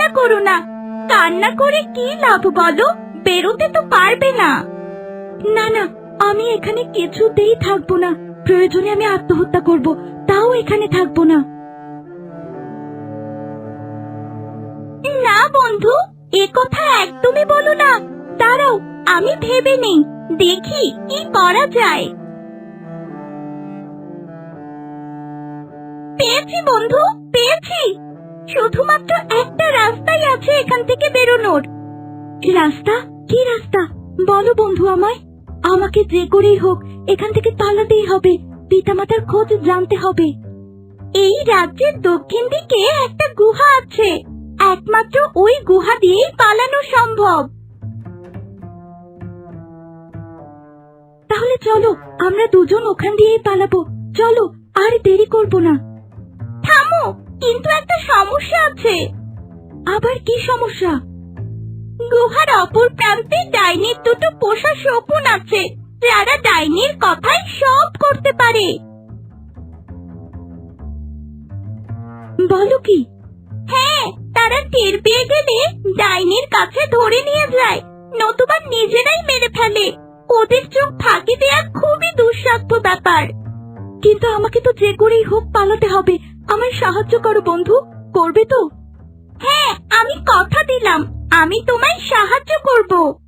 কান্না করো না। কান্না করে কি লাভ বলো? বেরোতে তো পারবে না। না না, আমি এখানে কিছুতেই থাকব না। প্রয়োজনে আমি আত্মহত্যা করব, তাও এখানে থাকব না। না, বন্ধু, এ কথা একদমই বলো না। দাঁড়াও, আমি ভেবে নেই। দেখি কি করা যায়। পেয়েছি, বন্ধু, পেয়েছি। শুধুমাত্র একটা রাস্তাই আছে এখান থেকে বেরোনোর। রাস্তা? কি রাস্তা? বলো বন্ধু আমায়। আমাকে যে করেই হোক, এখান থেকে পালাতেই হবে। পিতামাতার খোঁজ জানতে হবে। এই রাজ্যের দক্ষিণ দিকে একটা গুহা আছে। একমাত্র ওই গুহা দিয়েই পালানো সম্ভব। তাহলে চলো, আমরা দুজন ওখান দিয়েই পালাবো। চলো, আর দেরি করব না। কিন্তু একটা সমস্যা আছে। আবার কি সমস্যা? গুহার অপর প্রান্তে ডাইনির দুটো পোষা শকুন আছে, যারা ডাইনির কথাই সব করতে পারে। বলো কি? হ্যাঁ তারা টের পেয়ে গেলে ডাইনির কাছে ধরে নিয়ে যায়, নতুবা নিজেরাই মেরে ফেলে। ওদের চোখ ফাঁকি দেওয়া খুবই দুঃসাধ্য ব্যাপার। কিন্তু আমাকে তো যে করেই হোক পালাতে হবে। আমার সাহায্য করো, বন্ধু। করবে তো? হ্যাঁ আমি কথা দিলাম। আমি তোমায় সাহায্য করব।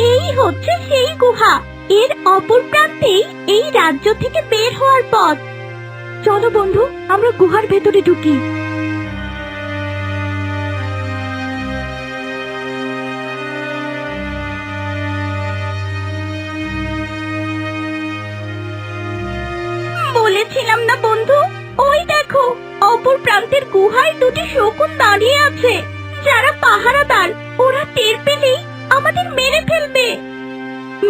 এই হচ্ছে সেই গুহা। এর অপর প্রান্তেই এই রাজ্য থেকে বের হওয়ার পথ। চলো, বন্ধু, আমরা গুহার ভেতরে ঢুকি। দুটি শকুন দাঁড়িয়ে আছে। যারা পাহারাদার ওরা টের পেলেই আমাদের মেরে ফেলবে।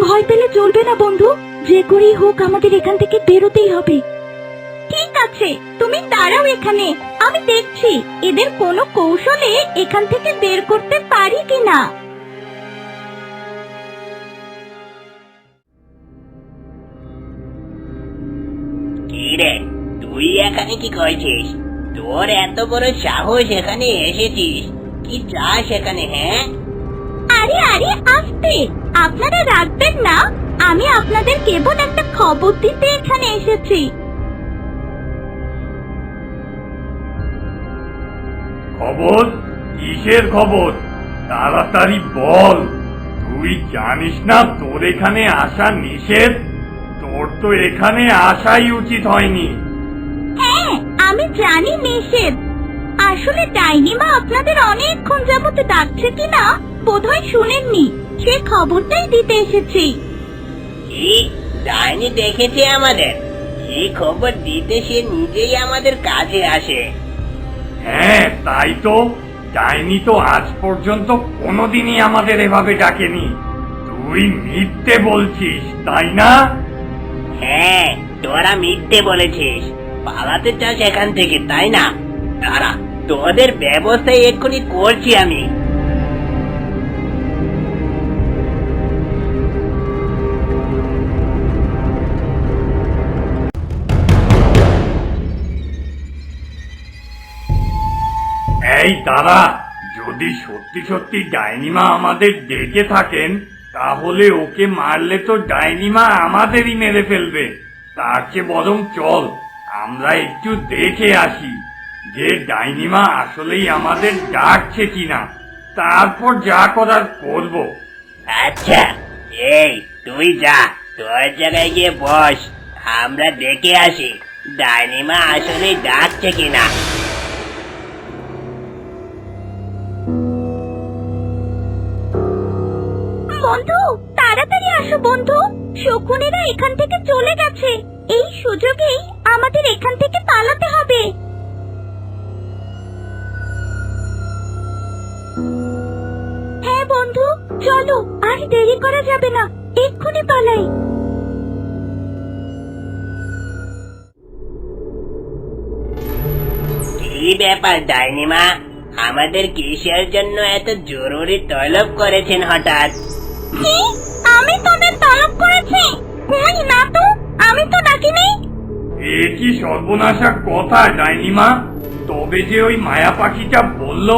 ভয় পেলে চলবে না, বন্ধু। যে করেই হোক আমাদের এখান থেকে বেরোতেই হবে। ঠিক আছে, তুমি দাঁড়াও এখানে। আমি দেখছি, এদের কোনো কৌশলে এখান থেকে বের করতে পারি কিনা। কি রে, তুই এখানে কি করছিস? তোর এত বড় সাহস এখানে এসেছিস। কি চাস এখানে হ্যাঁ? আরে আরে আস্তে! আপনারা রাখবেন না। আমি আপনাদের কেবল একটা খবর দিতে এখানে এসেছি। খবর? কিসের খবর? তাড়াতাড়ি বল। তুই জানিস না তোর এখানে আসা নিষেধ? তোর তো এখানে আসাই উচিত হয়নি। হ্যাঁ আমি জানি নিষেধ। আসলে ডাইনিমা আপনাদের অনেকক্ষণ যাবত ডাকছে কিনা বোধহয় শুনেননি। সে খবরটাই দিতে এসেছি। কি? ডাইনি দেখেছে আমাদের। কি খবর দিতে সে নিজেই আমাদের কাছে আসে। হ্যাঁ তাই তো। ডাইনি তো আজ পর্যন্ত কোনোদিনই আমাদের এভাবে ডাকেনি। তুই মিথ্যে বলছিস তাই না? হ্যাঁ তোরা মিথ্যে বলেছিস। পালাতে চাস এখান থেকে, তাই না? তারা তোদের ব্যবস্থাই এক্ষুনি করছি আমি। এই দাদা, যদি সত্যি সত্যি ডাইনিমা আমাদের ডেকে থাকেন, তাহলে ওকে মারলে তো ডাইনিমা আমাদেরই মেরে ফেলবে। তার চেয়ে বরং চল। আমরা একটু দেখে আসি যে ডাইনিমা আসলেই আমাদের ডাকছে কিনা। তারপর যা করার করব। আচ্ছা এই তুই যা তোর জায়গায় গিয়ে বস আমরা দেখে আসি ডাইনিমা আসলে ডাকছে কিনা। বন্ধু তাড়াতাড়ি আসো বন্ধু শকুনেরা এখান থেকে চলে গেছে। এই সুযোগেই আমাদের এখান থেকে পালাতে হবে। হ্যাঁ বন্ধু চলো আর দেরি করা যাবে না। এক্ষুনি পালাই। কি ব্যাপার ডাইনিমা? আমাদের কিসের জন্য এত জরুরি তলব করেছেন হঠাৎ? আমি তোদের তলব করেছি? কই না এ কি সর্বনাশা কথা যায়নি ডাইনিমা? তবে যে ওই মায়া পাখিটা বলল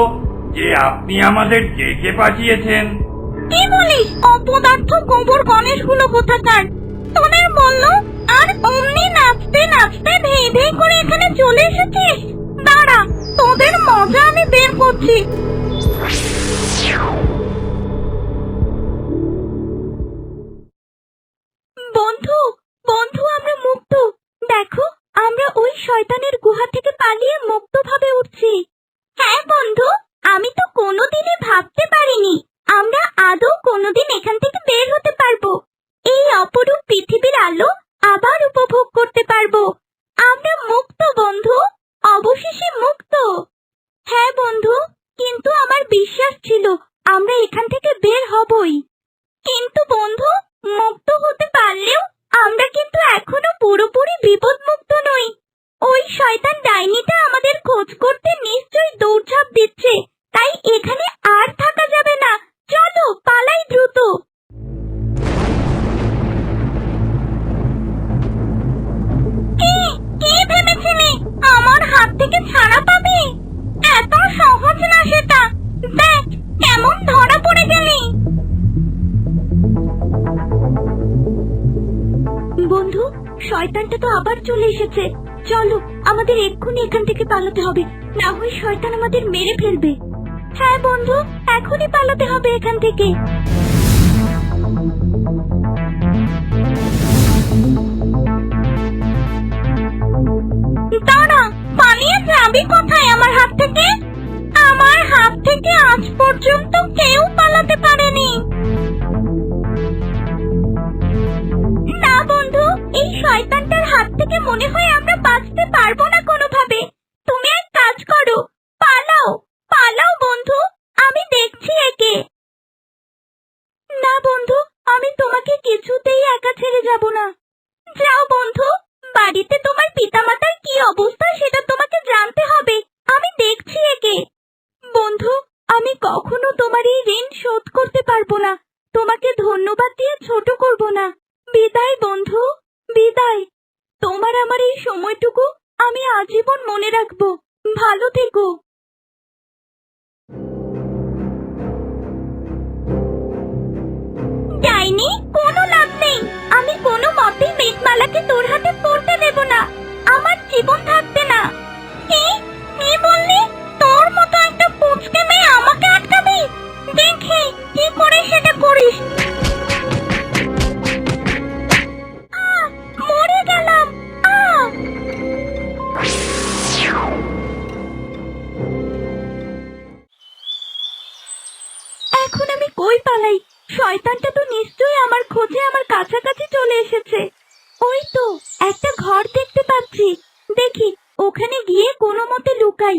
যে আপনি আমাদের ডেকে পাঠিয়েছেন। কি বলিস? অপদার্থ গোবর গণেশগুলো কোথাকার? তোদের বলল, আর অমনি নাচতে নাচতে ধেই ধেই করে এখানে চলে এসেছিস? দাঁড়া, তোদের মজা আমি বের করছি। কোনোদিন এখান থেকে বের হতে পারব। এই অপরূপ পৃথিবীর আলো আবার উপভোগ করতে পারব। আমরা মুক্ত, বন্ধু। অবশেষে মুক্ত। হ্যাঁ বন্ধু, কিন্তু আমার বিশ্বাস ছিল আমরা এখান থেকে বের হবই। কিন্তু, বন্ধু, মুক্ত হতে পারলেও আমরা কিন্তু এখনও পুরোপুরি বিপদমুক্ত নই। ওই শয়তান ডাইনিটা আমাদের খোঁজ করতে শয়তানটা তো আবার চলে এসেছে। চলো, আমাদের এক্ষুনি এখান থেকে পালাতে হবে। না হয় শয়তান আমাদের মেরে ফেলবে। হ্যাঁ বন্ধু, এখনই পালাতে হবে এখান থেকে। দাঁড়া কোথায়? আমার হাত থেকে? আমার হাত থেকে আজ পর্যন্ত কেউ পালাতে পারেনি। বন্ধু, এই শয়তানটার হাত থেকে মনে হয় আমরা বাঁচতে পারব না কোনোভাবে। তুমি এক কাজ করো, পালাও পালাও বন্ধু, আমি দেখছি একে। না বন্ধু, আমি তোমাকে কিছুতেই একা ছেড়ে যাব না। যাও বন্ধু, বাড়িতে তোমার পিতামাতার কি অবস্থা সেটা তোমাকে জানতে হবে, আমি দেখছি একে। বন্ধু, আমি কখনো তোমার এই ঋণ শোধ করতে পারব না, তোমাকে ধন্যবাদ দিয়ে ছোট করব না। বিদায় বন্ধু বিদায়। তোমার আমার এই সময়টুকু আমি আজীবন মনে রাখব। ভালো থেকো। ঘর দেখতে পাচ্ছি। দেখি, ওখানে গিয়ে কোনো মতে লুকাই।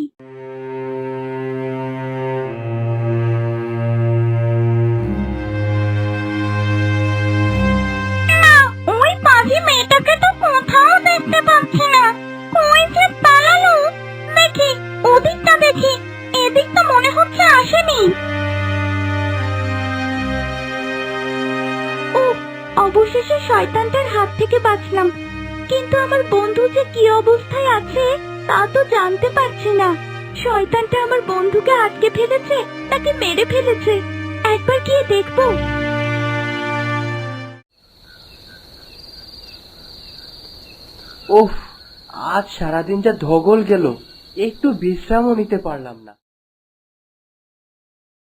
ওই মেয়েটাকে তো দেখতে পাচ্ছি না। দেখি, ওদিকটা অবশেষে শয়তানটার হাত থেকে বাঁচলাম। কিন্তু আমার বন্ধু যে কি অবস্থায় আছে, তা তো জানতে পারছি না। শয়তানটা আমার বন্ধুকে আটকে ফেলেছে তাকে মেরে ফেলেছে? একবার গিয়ে দেখব। ওহ, আজ সারাদিন যা ধগল গেল, একটু বিশ্রামও নিতে পারলাম না।